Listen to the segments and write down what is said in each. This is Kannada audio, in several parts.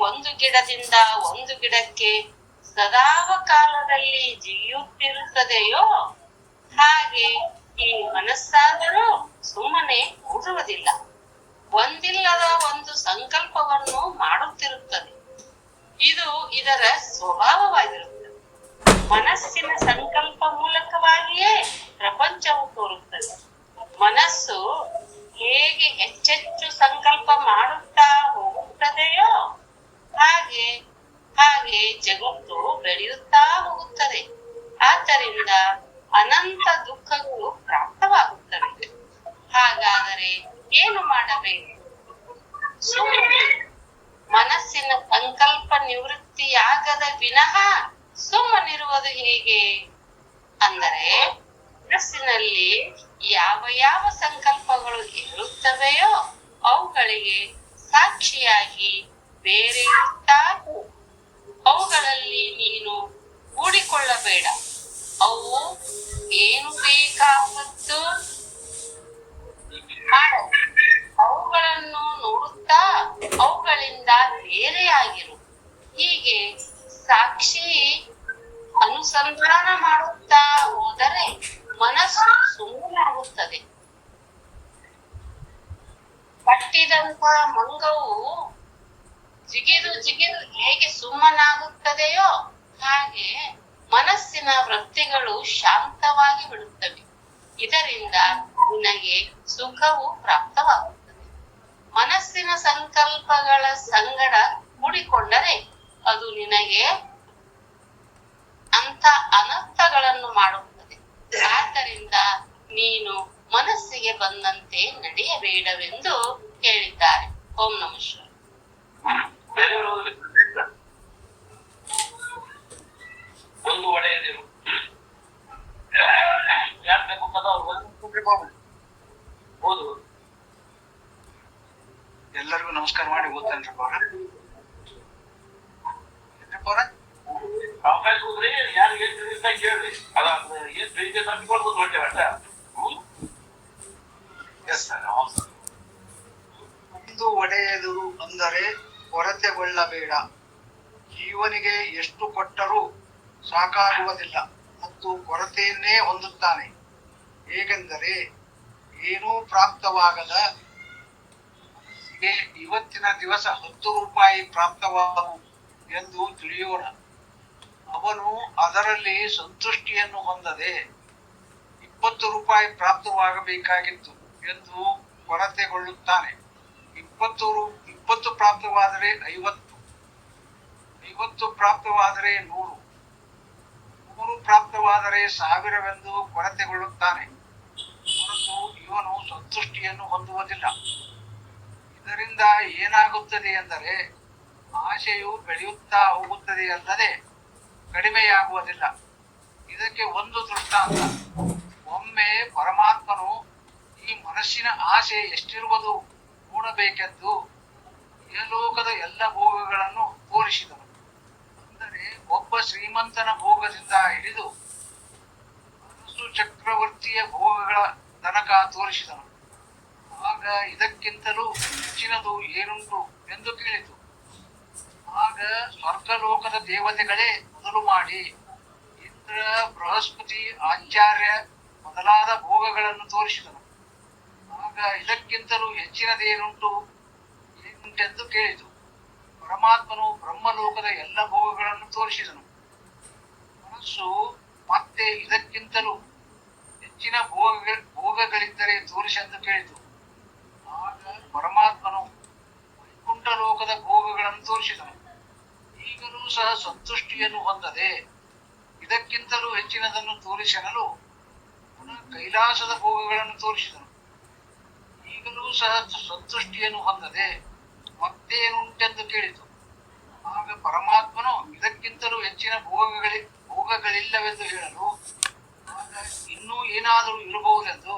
ಒಂದು ಗಿಡದಿಂದ ಒಂದು ಗಿಡಕ್ಕೆ ಸದಾವ ಕಾಲದಲ್ಲಿ ಜಿಗಿಯುತ್ತಿರುತ್ತದೆಯೋ ಹಾಗೆ ಈ ಮನಸ್ಸಾದರೂ ಸುಮ್ಮನೆ ಕೂಡುವುದಿಲ್ಲ ಒಂದಿಲ್ಲದ ಒಂದು ಸಂಕಲ್ಪವನ್ನು ಮಾಡುತ್ತಿರುತ್ತದೆ. ಇದು ಇದರ ಸ್ವಭಾವವಾಗಿರುತ್ತದೆ. ಮನಸ್ಸಿನ ಸಂಕಲ್ಪ ಮೂಲಕವಾಗಿಯೇ ಪ್ರಪಂಚವು ತೋರುತ್ತದೆ. ಮನಸ್ಸು ಹೇಗೆ ಹೆಚ್ಚೆಚ್ಚು ಸಂಕಲ್ಪ ಮಾಡುತ್ತಾ ಹೋಗುತ್ತದೆಯೋ ಹಾಗೆ ಹಾಗೆ ಬೆಳೆಯುತ್ತಾ ಹೋಗುತ್ತದೆ ಆದ್ದರಿಂದ ಅನಂತ ದುಃಖಗಳು ಪ್ರಾಪ್ತವಾಗುತ್ತವೆ. ಹಾಗಾದರೆ ಏನು ಮಾಡಬೇಕು? ಮನಸ್ಸಿನ ಸಂಕಲ್ಪ ನಿವೃತ್ತಿಯಾಗದ ವಿನಃ ಸುಮ್ಮನಿರುವುದು ಹೇಗೆ? ಅಂದರೆ ಮನಸ್ಸಿನಲ್ಲಿ ಯಾವ ಯಾವ ಸಂಕಲ್ಪಗಳು ಇರುತ್ತವೆಯೋ ಅವುಗಳಿಗೆ ಸಾಕ್ಷಿಯಾಗಿ ಬೇರೆ. ಅವುಗಳಲ್ಲಿ ನೀನು ಕೂಡಿಕೊಳ್ಳಬೇಡ. ಅವು ಏನು ಬೇಕಾದದ್ದು ಮಾಡು. ಅವುಗಳನ್ನು ನೋಡುತ್ತಾ ಅವುಗಳಿಂದ ಬೇರೆಯಾಗಿರು ಹೀಗೆ ಸಾಕ್ಷಿ ಅನುಸಂಧಾನ ಮಾಡುತ್ತಾ ಹೋದರೆ ಮನಸ್ಸು ಸುಮ್ಮನಾಗುತ್ತದೆ. ಕಟ್ಟಿದಂತ ಮಂಗವು ಜಿಗಿದು ಜಿಗಿದು ಹೇಗೆ ಸುಮ್ಮನಾಗುತ್ತದೆಯೋ ಹಾಗೆ ಮನಸ್ಸಿನ ವೃತ್ತಿಗಳು ಶಾಂತವಾಗಿ ಬಿಡುತ್ತವೆ. ಇದರಿಂದ ನಿನಗೆ ಸುಖವು ಪ್ರಾಪ್ತವಾಗುತ್ತದೆ. ಮನಸ್ಸಿನ ಸಂಕಲ್ಪಗಳ ಸಂಗಡ ಕೂಡಿಕೊಂಡರೆ ಅದು ನಿನಗೆ ಅಂತ ಅನರ್ಥಗಳನ್ನು ಮಾಡುತ್ತದೆ. ಆದ್ದರಿಂದ ನೀನು ಮನಸ್ಸಿಗೆ ಬಂದಂತೆ ನಡೆಯಬೇಡವೆಂದು ಹೇಳಿದ್ದಾರೆ ಓಂ ನಮ. ಒಂದು ಒಡೆಯದಿರು ಯಾರು ಬೇಕು ಹೌದು ಎಲ್ಲರಿಗೂ ನಮಸ್ಕಾರ ಮಾಡಿ ಓದ್ತೇನ್ರಿ ಪೌರ. ಪೌರ? ಅವಕಾಶ ಹೋದ್ರಿ ಯಾರು ಏನ್ ತಿಳಿಸ್ತಾ ಕೇಳ್ರಿ ಅದ ಏನ್ ತಿಳಿದ ಎಸ್ ಸರ್ ಒಂದು ಒಡೆಯದು ಅಂದರೆ ಕೊರತೆಗೊಳ್ಳಬೇಡ. ಜೀವನಿಗೆ ಎಷ್ಟು ಕೊಟ್ಟರೂ ಸಾಕಾಗುವುದಿಲ್ಲ ಮತ್ತು ಕೊರತೆಯನ್ನೇ ಹೊಂದುತ್ತಾನೆ. ಹೇಗೆಂದರೆ, ಏನೂ ಪ್ರಾಪ್ತವಾಗದ ಇವತ್ತಿನ ದಿವಸ ಹತ್ತು ರೂಪಾಯಿ ಪ್ರಾಪ್ತವಾದವು ಎಂದು ತಿಳಿಯೋಣ. ಅವನು ಅದರಲ್ಲಿ ಸಂತುಷ್ಟಿಯನ್ನು ಹೊಂದದೆ ಇಪ್ಪತ್ತು ರೂಪಾಯಿ ಪ್ರಾಪ್ತವಾಗಬೇಕಾಗಿತ್ತು ಎಂದು ಕೊರತೆಗೊಳ್ಳುತ್ತಾನೆ. ಇಪ್ಪತ್ತು ರು ಇಪ್ಪತ್ತು ಪ್ರಾಪ್ತವಾದರೆ ಐವತ್ತು ಐವತ್ತು ಪ್ರಾಪ್ತವಾದರೆ ನೂರು. ನೂರು ಪ್ರಾಪ್ತವಾದರೆ ಸಾವಿರವೆಂದು ಕೊರತೆಗೊಳ್ಳುತ್ತಾನೆ. ಹೊರತು ಇವನು ಸಂತುಷ್ಟಿಯನ್ನು ಹೊಂದುವುದಿಲ್ಲ. ಇದರಿಂದ ಏನಾಗುತ್ತದೆ ಎಂದರೆ ಆಶೆಯು ಬೆಳೆಯುತ್ತಾ ಹೋಗುತ್ತದೆ ಅಲ್ಲದೆ ಕಡಿಮೆಯಾಗುವುದಿಲ್ಲ. ಇದಕ್ಕೆ ಒಂದು ದೃಷ್ಟಾಂತ. ಒಮ್ಮೆ ಪರಮಾತ್ಮನು ಈ ಮನಸ್ಸಿನ ಆಸೆ ಎಷ್ಟಿರುವುದು ನೋಡಬೇಕೆಂದು ಇಹಲೋಕದ ಎಲ್ಲ ಭೋಗಗಳನ್ನು ತೋರಿಸಿದನು ಅಂದರೆ ಒಬ್ಬ ಶ್ರೀಮಂತನ ಭೋಗದಿಂದ ಹಿಡಿದು ಮನಸ್ಸು ಚಕ್ರವರ್ತಿಯ ಭೋಗಗಳ ತನಕ ತೋರಿಸಿದನು. ಆಗ ಇದಕ್ಕಿಂತಲೂ ಹೆಚ್ಚಿನದು ಏನುಂಟು ಎಂದು ಕೇಳಿತು. ಆಗ ಸ್ವರ್ಗಲೋಕದ ದೇವತೆಗಳೇ ಮೊದಲು ಮಾಡಿ ಇಂದ್ರ, ಬೃಹಸ್ಪತಿ, ಆಚಾರ್ಯ ಮೊದಲಾದ ಭೋಗಗಳನ್ನು ತೋರಿಸಿದನು. ಆಗ ಇದಕ್ಕಿಂತಲೂ ಹೆಚ್ಚಿನದೇನುಂಟು ಏನುಂಟೆಂದು ಕೇಳಿತು. ಪರಮಾತ್ಮನು ಬ್ರಹ್ಮಲೋಕದ ಎಲ್ಲ ಭೋಗಗಳನ್ನು ತೋರಿಸಿದನು. ಮನಸ್ಸು ಮತ್ತೆ ಇದಕ್ಕಿಂತಲೂ ಹೆಚ್ಚಿನ ಭೋಗ ಭೋಗಗಳಿದ್ದರೆ ತೋರಿಸೆಂದು ಕೇಳಿತು. ಆಗ ಪರಮಾತ್ಮನು ವೈಕುಂಠ ಲೋಕದ ಭೋಗಗಳನ್ನು ತೋರಿಸಿದನು. ಈಗಲೂ ಸಹ ಸಂತುಷ್ಟಿಯನ್ನು ಹೊಂದದೆ ಇದಕ್ಕಿಂತಲೂ ಹೆಚ್ಚಿನದನ್ನು ತೋರಿಸಲು ಪುನಃ ಕೈಲಾಸದ ಭೋಗಗಳನ್ನು ತೋರಿಸಿದನು. ಈಗಲೂ ಸಹ ಸಂತುಷ್ಟಿಯನ್ನು ಹೊಂದದೆ ಮತ್ತೇನುಂಟೆಂದು ಕೇಳಿತು. ಆಗ ಪರಮಾತ್ಮನು ಇದಕ್ಕಿಂತಲೂ ಹೆಚ್ಚಿನ ಭೋಗಗಳಿ, ಭೋಗಗಳಿಲ್ಲವೆಂದು ಹೇಳಲು, ಆಗ ಇನ್ನೂ ಏನಾದರೂ ಇರಬಹುದೆಂದು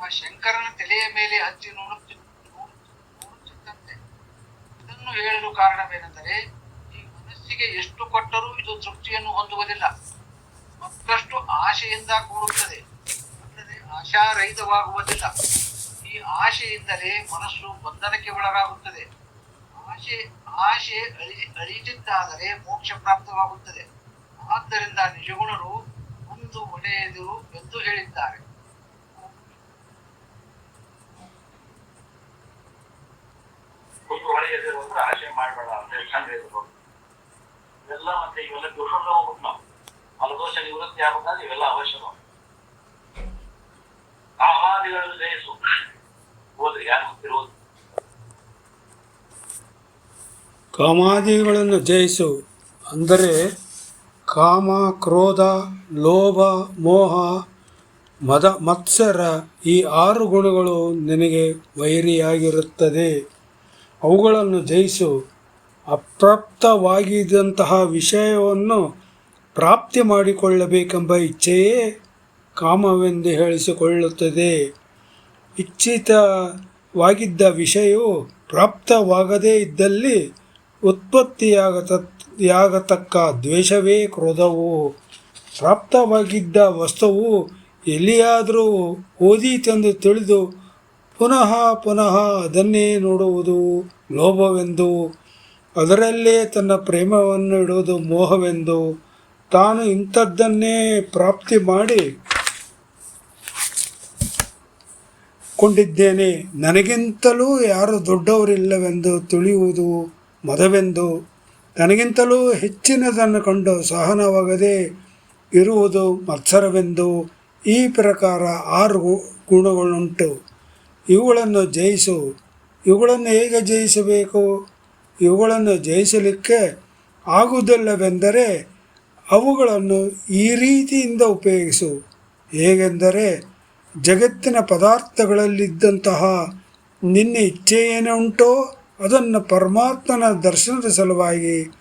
ಆ ಶಂಕರನ ತಲೆಯ ಮೇಲೆ ಹಚ್ಚಿ ನೋಡುತ್ತಿ ನೋಡುತ್ತಿದ್ದಂತೆ ಇದನ್ನು ಹೇಳಲು ಕಾರಣವೇನೆಂದರೆ, ಈ ಮನಸ್ಸಿಗೆ ಎಷ್ಟು ಕೊಟ್ಟರೂ ಇದು ತೃಪ್ತಿಯನ್ನು ಹೊಂದುವುದಿಲ್ಲ. ಮತ್ತಷ್ಟು ಆಶೆಯಿಂದ ಕೂಡುತ್ತದೆ. ಅಲ್ಲದೆ ಆಶಾರಹಿತವಾಗುವುದಿಲ್ಲ. ಈ ಆಶೆಯಿಂದಲೇ ಮನಸ್ಸು ಬಂಧನಕ್ಕೆ ಒಳಗಾಗುತ್ತದೆ. ಆಶೆ ಆಶೆ ಅಳಿ ಅಳಿದಿದ್ದಾದರೆ ಮೋಕ್ಷ ಪ್ರಾಪ್ತವಾಗುತ್ತದೆ. ಆದ್ದರಿಂದ ನಿಜಗುಣರು ಒಂದು ಒಳ್ಳೆಯದು ಎಂದು ಹೇಳಿದ್ದಾರೆ. ಒಂದು ಒಳ್ಳೆಯದಿರು ಅಂದ್ರೆ ಆಶೆ ಮಾಡಬೇಡ ಹೇಳಿ ಚಂದ ಹೇಳಿದ್ರು ಇವೆಲ್ಲ ಮತ್ತೆ ಇವೆಲ್ಲ ತಿಳ್ಕೊಂಡು ಹೋಗ್ಬೇಕು ನಾವು. ಫಲದೋಷ ನಿವೃತ್ತಿ ಆಗ್ಬೇಕಾದ್ರೆ ಇವೆಲ್ಲ ಅವಶ್ಯಕ ಕಾಮಾದಿಗಳನ್ನು ಜಯಿಸು. ಹೋದ್ರೆ ಯಾರು ಗೊತ್ತಿರೋದು? ಕಾಮಾದಿಗಳನ್ನು ಜಯಿಸು. ಅಂದರೆ ಕಾಮ, ಕ್ರೋಧ, ಲೋಭ, ಮೋಹ, ಮದ, ಮತ್ಸರ ಈ ಆರು ಗುಣಗಳು ನಿನಗೆ ವೈರಿಯಾಗಿರುತ್ತದೆ. ಅವುಗಳನ್ನು ಜಯಿಸು. ಅಪ್ರಾಪ್ತವಾಗಿದ್ದಂತಹ ವಿಷಯವನ್ನು ಪ್ರಾಪ್ತಿ ಮಾಡಿಕೊಳ್ಳಬೇಕೆಂಬ ಇಚ್ಛೆಯೇ ಕಾಮವೆಂದು ಹೇಳಿಸಿಕೊಳ್ಳುತ್ತದೆ. ಇಚ್ಛಿತವಾಗಿದ್ದ ವಿಷಯವು ಪ್ರಾಪ್ತವಾಗದೇ ಇದ್ದಲ್ಲಿ ಉತ್ಪತ್ತಿಯಾಗತ ಯಾಗತಕ್ಕ, ದ್ವೇಷವೇ ಕ್ರೋಧವು? ಪ್ರಾಪ್ತವಾಗಿದ್ದ ವಸ್ತುವು ಎಲ್ಲಿಯಾದರೂ ಓದೀತೆಂದು ತಿಳಿದು ಪುನಃ ಪುನಃ ಅದನ್ನೇ ನೋಡುವುದು ಲೋಭವೆಂದು, ಅದರಲ್ಲೇ ತನ್ನ ಪ್ರೇಮವನ್ನು ಇಡುವುದು ಮೋಹವೆಂದು, ತಾನು ಇಂಥದ್ದನ್ನೇ ಪ್ರಾಪ್ತಿ ಮಾಡಿ ಕೊಂಡಿದ್ದೇನೆ. ನನಗಿಂತಲೂ ಯಾರು ದೊಡ್ಡವರಿಲ್ಲವೆಂದು ತಿಳಿಯುವುದು ಮದವೆಂದು ತನಗಿಂತಲೂ ಹೆಚ್ಚಿನದನ್ನು ಕಂಡು ಸಹನವಾಗದೆ ಇರುವುದು ಮತ್ಸರವೆಂದು ಈ ಪ್ರಕಾರ ಆರು ಗುಣಗಳುಂಟು. ಇವುಗಳನ್ನು ಜಯಿಸು. ಇವುಗಳನ್ನು ಹೇಗೆ ಜಯಿಸಬೇಕು? ಇವುಗಳನ್ನು ಜಯಿಸಲಿಕ್ಕೆ ಆಗುವುದಿಲ್ಲವೆಂದರೆ ಅವುಗಳನ್ನು ಈ ರೀತಿಯಿಂದ ಉಪಯೋಗಿಸು. ಹೇಗೆಂದರೆ ಜಗತ್ತಿನ ಪದಾರ್ಥಗಳಲ್ಲಿದ್ದಂತಹ ನಿನ್ನ ಇಚ್ಛೆ ಏನುಂಟೋ ಅದನ್ನು ಪರಮಾತ್ಮನ ದರ್ಶನದ ಸಲುವಾಗಿ,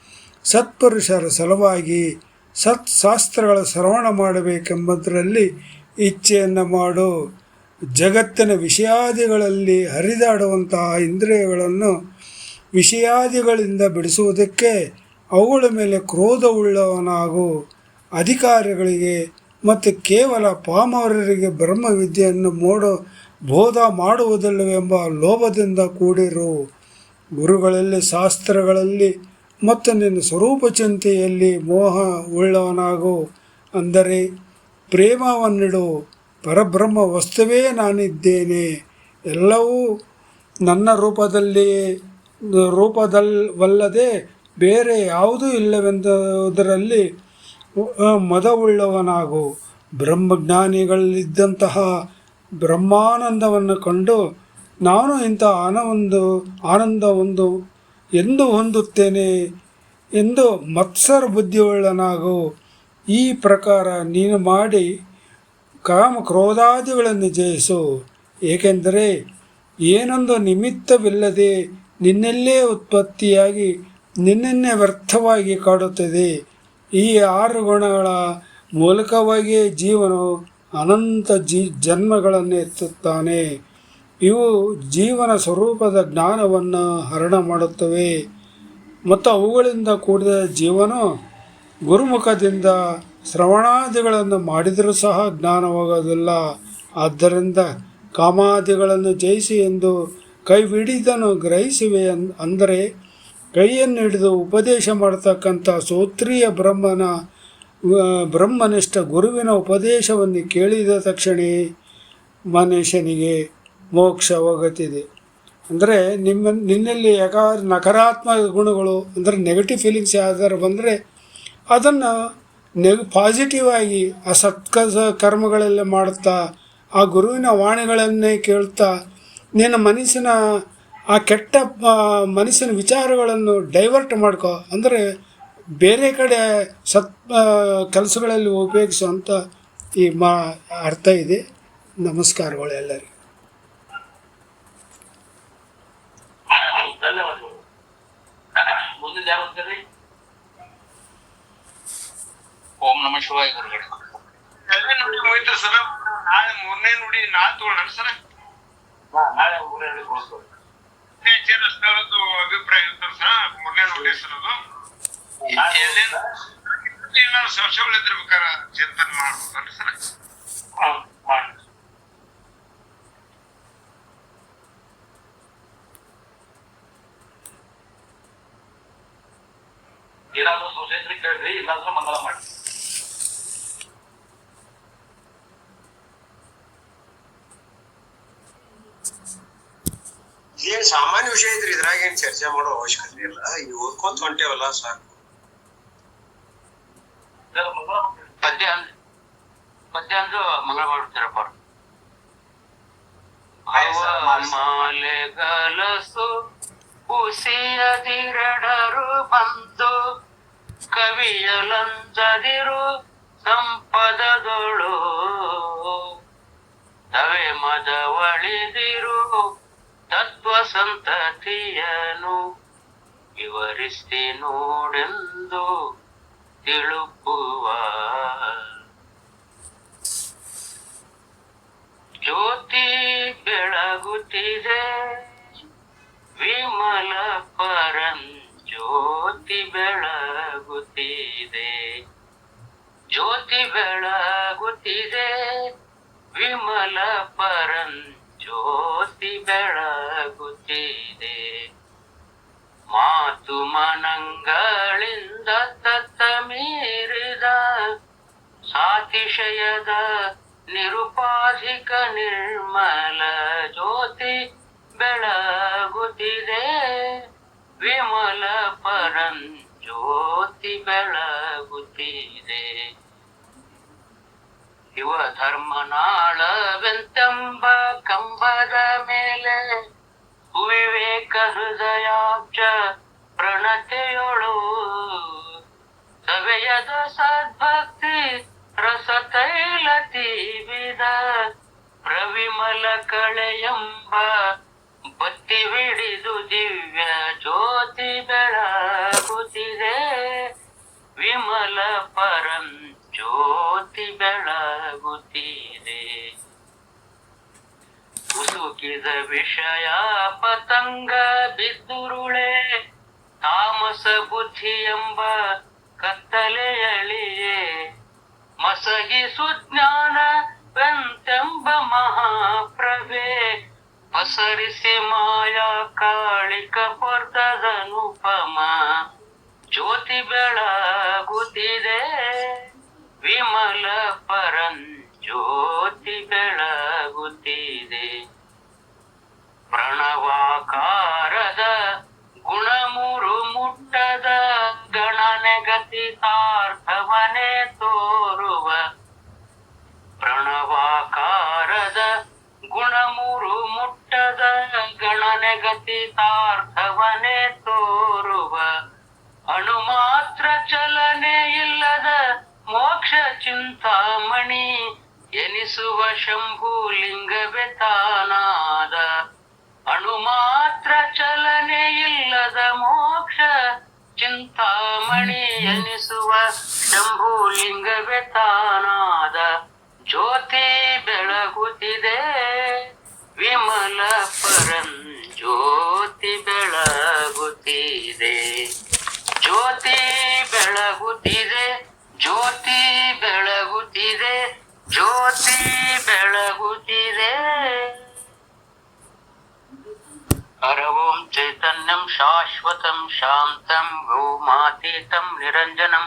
ಸತ್ಪುರುಷರ ಸಲುವಾಗಿ, ಸತ್ಶಾಸ್ತ್ರಗಳ ಶ್ರವಣ ಮಾಡಬೇಕೆಂಬುದರಲ್ಲಿ ಇಚ್ಛೆಯನ್ನು ಮಾಡು. ಜಗತ್ತಿನ ವಿಷಯಾದಿಗಳಲ್ಲಿ ಹರಿದಾಡುವಂತಹ ಇಂದ್ರಿಯಗಳನ್ನು ವಿಷಯಾದಿಗಳಿಂದ ಬಿಡಿಸುವುದಕ್ಕೆ ಅವುಗಳ ಮೇಲೆ ಕ್ರೋಧವುಳ್ಳವನಾಗು. ಅಧಿಕಾರಿಗಳಿಗೆ ಮತ್ತು ಕೇವಲ ಪಾಮರರಿಗೆ ಬ್ರಹ್ಮವಿದ್ಯೆಯನ್ನು ಮೋಡ ಬೋಧ ಮಾಡುವುದಿಲ್ಲವೆಂಬ ಲೋಭದಿಂದ ಕೂಡಿರು. ಗುರುಗಳಲ್ಲಿ, ಶಾಸ್ತ್ರಗಳಲ್ಲಿ, ಮತ್ತು ನಿನ್ನ ಸ್ವರೂಪ ಚಿಂತೆಯಲ್ಲಿ ಮೋಹ ಉಳ್ಳವನಾಗು ಅಂದರೆ ಪ್ರೇಮವನ್ನಿಡು, ಪರಬ್ರಹ್ಮ ವಸ್ತುವೇ ನಾನಿದ್ದೇನೆ, ಎಲ್ಲವೂ ನನ್ನ ರೂಪದಲ್ಲಿ ರೂಪದಲ್ವಲ್ಲದೆ ಬೇರೆ ಯಾವುದೂ ಇಲ್ಲವೆಂದರಲ್ಲಿ ಮದವುಳ್ಳವನಾಗು. ಬ್ರಹ್ಮಜ್ಞಾನಿಗಳಲ್ಲಿದ್ದಂತಹ ಬ್ರಹ್ಮಾನಂದವನ್ನು ಕಂಡು ನಾನು ಇಂಥ ಆನ ಒಂದು, ಆನಂದ ಒಂದು, ಎಂದು ಹೊಂದುತ್ತೇನೆ ಎಂದು ಮತ್ಸರ ಬುದ್ಧಿಯುಳ್ಳನಾಗು. ಈ ಪ್ರಕಾರ ನೀನು ಮಾಡಿ ಕಾಮ ಕ್ರೋಧಾದಿಗಳನ್ನು ಜಯಿಸು. ಏಕೆಂದರೆ ಏನೊಂದು ನಿಮಿತ್ತವಿಲ್ಲದೆ ನಿನ್ನಲ್ಲೇ ಉತ್ಪತ್ತಿಯಾಗಿ ನಿನ್ನನ್ನೇ ವ್ಯರ್ಥವಾಗಿ ಕಾಡುತ್ತದೆ. ಈ ಆರು ಗುಣಗಳ ಮೂಲಕವಾಗಿಯೇ ಜೀವನು ಅನಂತ ಜೀ ಜನ್ಮಗಳನ್ನು ಎತ್ತುತ್ತಾನೆ ಇವು ಜೀವನ ಸ್ವರೂಪದ ಜ್ಞಾನವನ್ನು ಹರಣ ಮಾಡುತ್ತವೆ. ಮತ್ತು ಅವುಗಳಿಂದ ಕೂಡಿದ ಜೀವನ ಗುರುಮುಖದಿಂದ ಶ್ರವಣಾದಿಗಳನ್ನು ಮಾಡಿದರೂ ಸಹ ಜ್ಞಾನವಾಗೋದಿಲ್ಲ. ಆದ್ದರಿಂದ ಕಾಮಾದಿಗಳನ್ನು ಜಯಿಸಿ ಎಂದು ಕೈ ಹಿಡಿದನು ಗ್ರಹಿಸಿವೆ ಅಂದರೆ ಕೈಯನ್ನು ಹಿಡಿದು ಉಪದೇಶ ಮಾಡತಕ್ಕಂಥ ಸೋತ್ರಿಯ ಬ್ರಹ್ಮನ ಬ್ರಹ್ಮನಿಷ್ಠ ಗುರುವಿನ ಉಪದೇಶವನ್ನು ಕೇಳಿದ ತಕ್ಷಣ ಮನುಷ್ಯನಿಗೆ ಮೋಕ್ಷವಾಗುತ್ತಿದೆ ಅಂದರೆ ನಿಮ್ಮ, ನಿನ್ನಲ್ಲಿ ಯಾಕ ನಕಾರಾತ್ಮಕ ಗುಣಗಳು, ಅಂದರೆ ನೆಗೆಟಿವ್ ಫೀಲಿಂಗ್ಸ್ ಯಾವ್ದಾದ್ರು ಬಂದರೆ ಅದನ್ನು ನೆಗ್ ಪಾಸಿಟಿವ್ ಆಗಿ ಆ ಸತ್ಕ ಕರ್ಮಗಳೆಲ್ಲ ಮಾಡುತ್ತಾ, ಆ ಗುರುವಿನ ವಾಣಿಗಳನ್ನೇ ಕೇಳ್ತಾ, ನಿನ್ನ ಮನಸ್ಸಿನ, ಆ ಕೆಟ್ಟ ಮನಸ್ಸಿನ ವಿಚಾರಗಳನ್ನು ಡೈವರ್ಟ್ ಮಾಡ್ಕೋ, ಅಂದರೆ ಬೇರೆ ಕಡೆ ಸತ್ ಕೆಲಸಗಳಲ್ಲಿ ಉಪಯೋಗಿಸುವಂಥ ಈ ಮಾ, ಅರ್ಥ ಇದೆ. ನಮಸ್ಕಾರಗಳು ಎಲ್ಲರಿಗೂ. ಮುಂದಿನ ಯಾರು ಓಂ ನಮ ಶಿವಾಯ ಗುರುಗಳೇ. ಎರಡನೇ ನುಡಿ ಮುಗಿತು ಸರ್. ನಾಳೆ ಮೂರನೇ ನುಡಿ ನಾಳೆ ತಗೊಳ್ಳೋಣ ಸರ. ನಾಳೆ ಮೂರೇ ಹೇಳಿಕೊಳ್ತೇವೆ ನೇಚರ್ ಸ್ಥಳದ್ದು ಅಭಿಪ್ರಾಯ ಇರ್ತಾರೆ ಸರ್. ಮೂರನೇ ನುಡಿ ಸರ್ ಅದು. ಏನಾದ್ರು ಬೇಕಾದ್ರೆ ಚಿಂತನೆ ಮಾಡ್ಬೋದಲ್ಲ ಸರ್. ಮಾಡಿ ಏನಾದ್ರೂ ಸಮಸ್ಯೆ ಇದ್ರೆ ಕೇಳ್ರಿ ಇಲ್ಲಾಂದ್ರೆ ಮಂಗಳ ಮಾಡಿ ಇದೇನ್ ಸಾಮಾನ್ಯ ವಿಷಯ ಇದ್ರಿ ಇದ್ರಾಗ ಏನ್ ಚರ್ಚೆ ಮಾಡೋ ಅವಶ್ಯಕತೆ ಇಲ್ಲ ಈ ಓದ್ಕೊಂತ ಹೊಂಟೇವಲ್ಲ ಸಾಕು ಇದೆಲ್ಲ ಮಂಗಳ ಮಾಡಿ. ಪದ್ಯ ಅಂದ್ ಪದ್ಯ ಅಂದು ಮಂಗಳ ಮಾಡ್ಬಿಡ್ತೀರಪ್ಪ ಅವ್ರು. ಮಾಲೆಗಲಸು ಹುಸಿಯದಿರಡರು ಬಂದು ಕವಿಯಲಂಜದಿರು ಸಂಪದದೊಳು. ತವೆ ಮದವಳಿದಿರು ತತ್ವ ಸಂತತಿಯನು ವಿವರಿಸಿ ನೋಡೆಂದು ತಿಳುಪುವ ಜ್ಯೋತಿ ಬೆಳಗುತ್ತಿದೆ. ವಿಮಲ ಪರಂ ಜ್ಯೋತಿ ಬೆಳಗುತ್ತಿದೆ ಜ್ಯೋತಿ ಬೆಳಗುತ್ತಿದೆ ವಿಮಲ ಪರಂ ಜ್ಯೋತಿ ಬೆಳಗುತ್ತಿದೆ. ಮಾತು ಮನಂಗಳಿಂದ ತತ್ತ ಮೀರಿದ ಸಾತಿಶಯದ ನಿರುಪಾಧಿಕ ನಿರ್ಮಲ ಜ್ಯೋತಿ ಬೆಳಗುತ್ತಿದೆ. ವಿಮಲ ಪರಂ ಜ್ಯೋತಿ ಬೆಳಗುತ್ತಿದೆ ಯುವ ಧರ್ಮನಾಳವೆಂತೆಂಬ ಕಂಬದ ಮೇಲೆ ವಿವೇಕ ಹೃದಯಾಬ್ಜ ಪ್ರಣತೆಯೊಳು ಸವೆಯದ ಸದ್ಭಕ್ತಿ ರಸತೈಲ ತೀವಿದ ಪ್ರವಿಮಲ ಕಳೆಯಂಬ ಬತ್ತಿ ಹಿಡಿದು ದಿವ್ಯ ಜ್ಯೋತಿ ಬೆಳಗುತ್ತಿದೆ ಜ್ಯೋತಿ ಮುಸುಕಿದ ವಿಷಯ ಪತಂಗ ಬಿದ್ದುರುಳೆ, ತಾಮಸ ಬುದ್ಧಿ ಎಂಬ ಕತ್ತಲೆಯಳಿಯೇ ಮಸಗಿ ಸುಜ್ಞಾನವೆಂತೆಂಬ ಮಹಾಪ್ರಭೆ, ಪಸರಿಸಿ ಮಾಯಾ ಕಾಳಿಕ ಪರ್ದದನುಪಮ ಪರಂ ಜ್ಯೋತಿ ಬೆಳಗುತ್ತಿದೆ ಪ್ರಣವಾಕಾರದ ಗುಣಮುರು ಮುಟ್ಟದ ಗಣನೆಗತಿತಾರ್ಥವನೇ ತೋರುವ ಪ್ರಣವಾಕಾರದ ಗುಣಮುರು ಮುಟ್ಟದ ಗಣನೆಗತಿತಾರ್ಥವನೇ ತೋರುವ ಅಣು ಮಾತ್ರ ಚಲನೆ ಮೋಕ್ಷ ಚಿಂತಾಮಣಿ ಎನಿಸುವ ಶಂಭು ಲಿಂಗವೇ ತಾನಾದ ಅಣುಮಾತ್ರ ಚಲನೆ ಇಲ್ಲದ ಮೋಕ್ಷ ಚಿಂತಾಮಣಿ ಎನಿಸುವ ಶಂಭು ಲಿಂಗವೇ ತಾನಾದ ಜ್ಯೋತಿ ಬೆಳಗುತ್ತಿದೆ ವಿಮಲ ಪರಂ ಜ್ಯೋತಿ ಬೆಳಗುತ್ತಿದೆ ಜ್ಯೋತಿ ಬೆಳಗುತ್ತಿದೆ. ಹರ ಓಂ ಚೈತನ್ಯಂ ಶಾಶ್ವತಂ ಶಾಂತಂ ವ್ಯೋಮಾತೀತಂ ನಿರಂಜನಂ.